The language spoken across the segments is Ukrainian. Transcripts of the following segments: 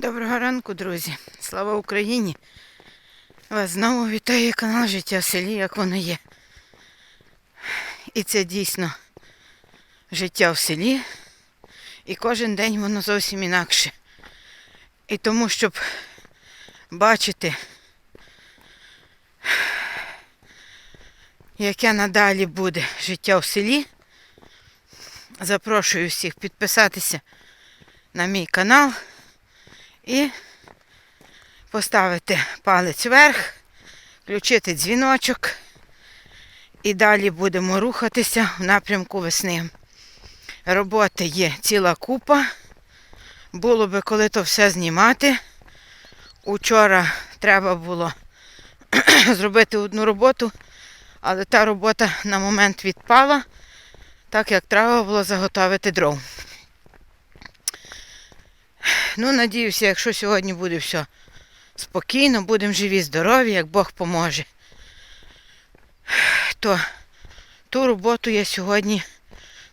Доброго ранку, друзі. Слава Україні! Вас знову вітає канал Життя в селі, як воно є. І це дійсно життя в селі. І кожен день воно зовсім інакше. І тому, щоб бачити, яке надалі буде життя в селі, запрошую всіх підписатися на мій канал і поставити палець вверх, включити дзвіночок і далі будемо рухатися в напрямку весни. Роботи є ціла купа. Було би коли то все знімати. Учора треба було зробити одну роботу, але та робота на момент відпала, так як треба було заготовити дров. Ну, надіюся, якщо сьогодні буде все спокійно, будемо живі, здорові, як Бог поможе, то ту роботу я сьогодні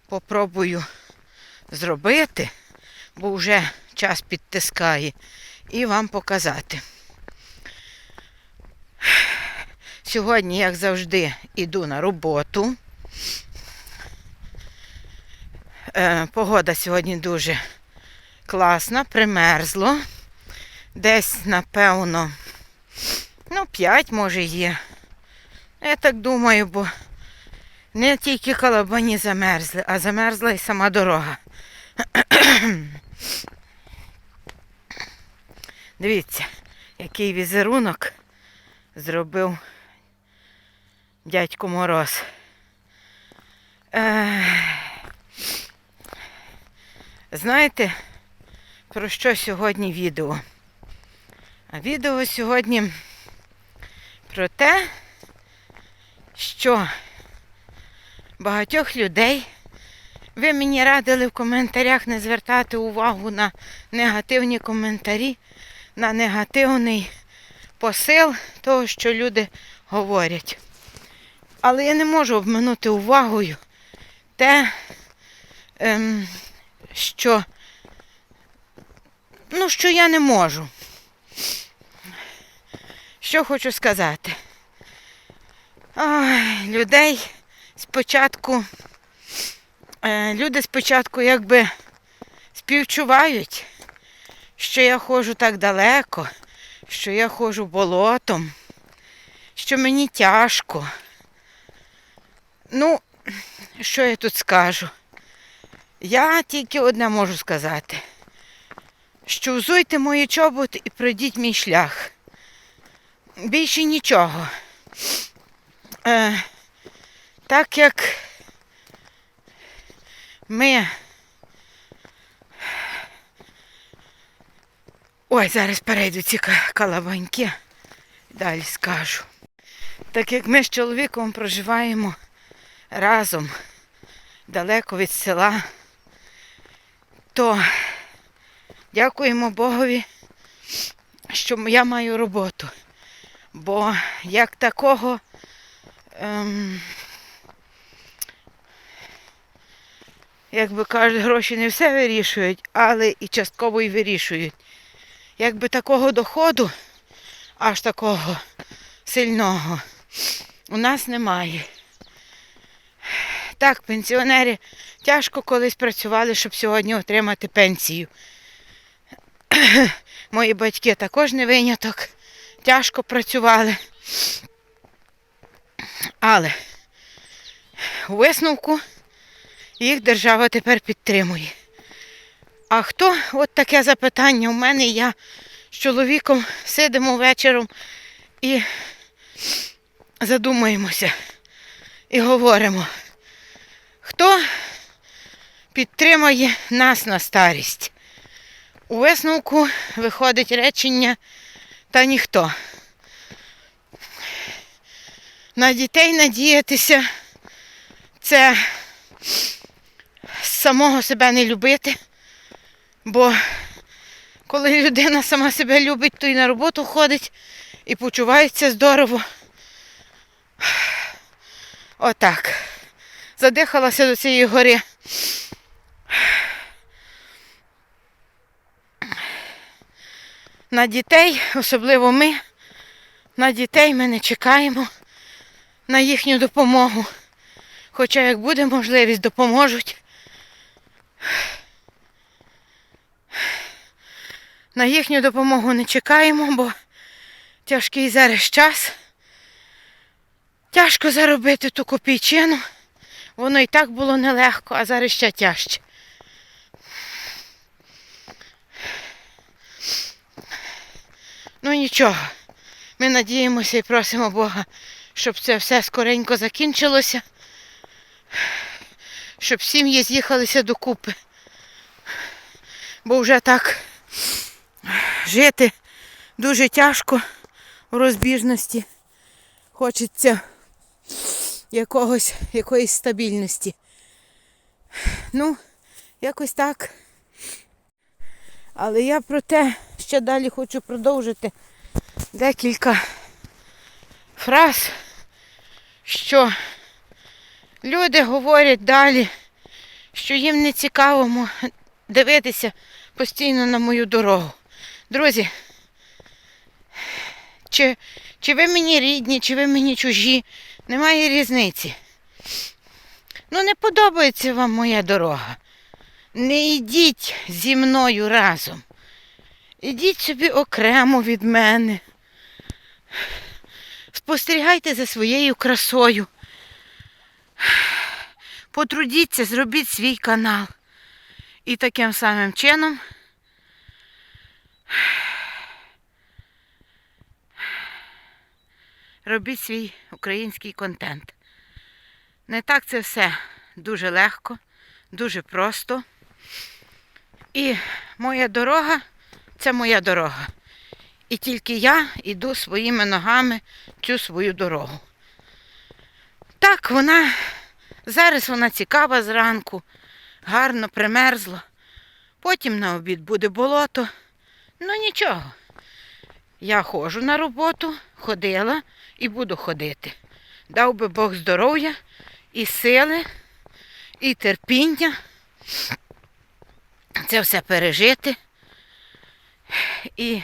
попробую зробити, бо вже час підтискає, і вам показати. Сьогодні, як завжди, іду на роботу. Е, погода сьогодні дуже класна, примерзло. Десь, напевно, ну, 5 може є. Я так думаю, бо не тільки калабані замерзли, а замерзла і сама дорога. Дивіться, який візерунок зробив дядько Мороз. Знаєте, про що сьогодні відео? А відео сьогодні про те, що багатьох людей ви мені радили в коментарях не звертати увагу на негативні коментарі, на негативний посил того, що люди говорять. Але я не можу обминути увагою те, ем, що ну, що я не можу. Що хочу сказати? Ой, людей спочатку, е, люди спочатку якби співчувають, що я ходжу так далеко, що я ходжу болотом, що мені тяжко. Ну, що я тут скажу? Я тільки одне можу сказати, що взуйте мої чоботи і пройдіть мій шлях. Більше нічого. Е, так як ми. Ой, зараз перейду ці ка- калабаньки. Далі скажу. Так як ми з чоловіком проживаємо разом далеко від села, то дякуємо Богові, що я маю роботу. Бо як такого ем, як би кажуть, гроші не все вирішують, але і частково і вирішують. Якби такого доходу, аж такого сильного, у нас немає. Так, пенсіонери тяжко колись працювали, щоб сьогодні отримати пенсію. Мої батьки також не виняток, тяжко працювали. Але у висновку їх держава тепер підтримує. А хто от таке запитання у мене, я з чоловіком сидимо вечором і задумаємося і говоримо, хто підтримує нас на старість. У висновку виходить речення та ніхто. На дітей надіятися це самого себе не любити, бо коли людина сама себе любить, то і на роботу ходить і почувається здорово. Отак. Задихалася до цієї гори. На дітей, особливо ми, на дітей ми не чекаємо на їхню допомогу. Хоча як буде можливість, допоможуть. На їхню допомогу не чекаємо, бо тяжкий зараз час. Тяжко заробити ту копійчину. Воно і так було нелегко, а зараз ще тяжче. Нічого. Ми надіємося і просимо Бога, щоб це все скоренько закінчилося, щоб сім'ї з'їхалися докупи. Бо вже так жити дуже тяжко у розбіжності. Хочеться якогось, якоїсь стабільності. Ну, якось так. Але я про те ще далі хочу продовжити декілька фраз, що люди говорять далі, що їм не цікаво дивитися постійно на мою дорогу. Друзі, чи, чи ви мені рідні, чи ви мені чужі, немає різниці. Ну, не подобається вам моя дорога. Не йдіть зі мною разом. Ідіть собі окремо від мене. Спостерігайте за своєю красою. Потрудіться, зробіть свій канал. І таким самим чином робіть свій український контент. Не так це все дуже легко, дуже просто. І моя дорога це моя дорога. І тільки я йду своїми ногами цю свою дорогу. Так, вона зараз вона цікава зранку, гарно примерзло. Потім на обід буде болото. Ну нічого. Я ходжу на роботу, ходила і буду ходити. Дав би Бог здоров'я і сили, і терпіння. Це все пережити і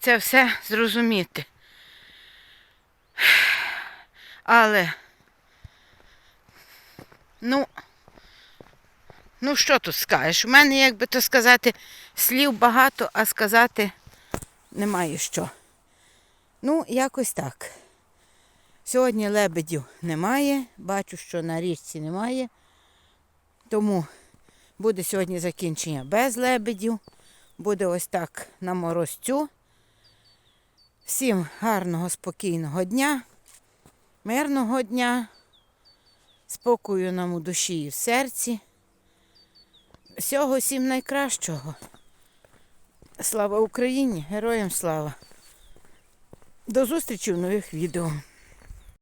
це все зрозуміти. Але, ну, ну що тут скажеш? У мене, як би то сказати, слів багато, а сказати немає що. Ну, якось так. Сьогодні лебедів немає, бачу, що на річці немає. Тому буде сьогодні закінчення без лебедів. Буде ось так на морозцю. Всім гарного, спокійного дня, мирного дня, спокою нам у душі і в серці. Всього всім найкращого. Слава Україні! Героям слава! До зустрічі в нових відео.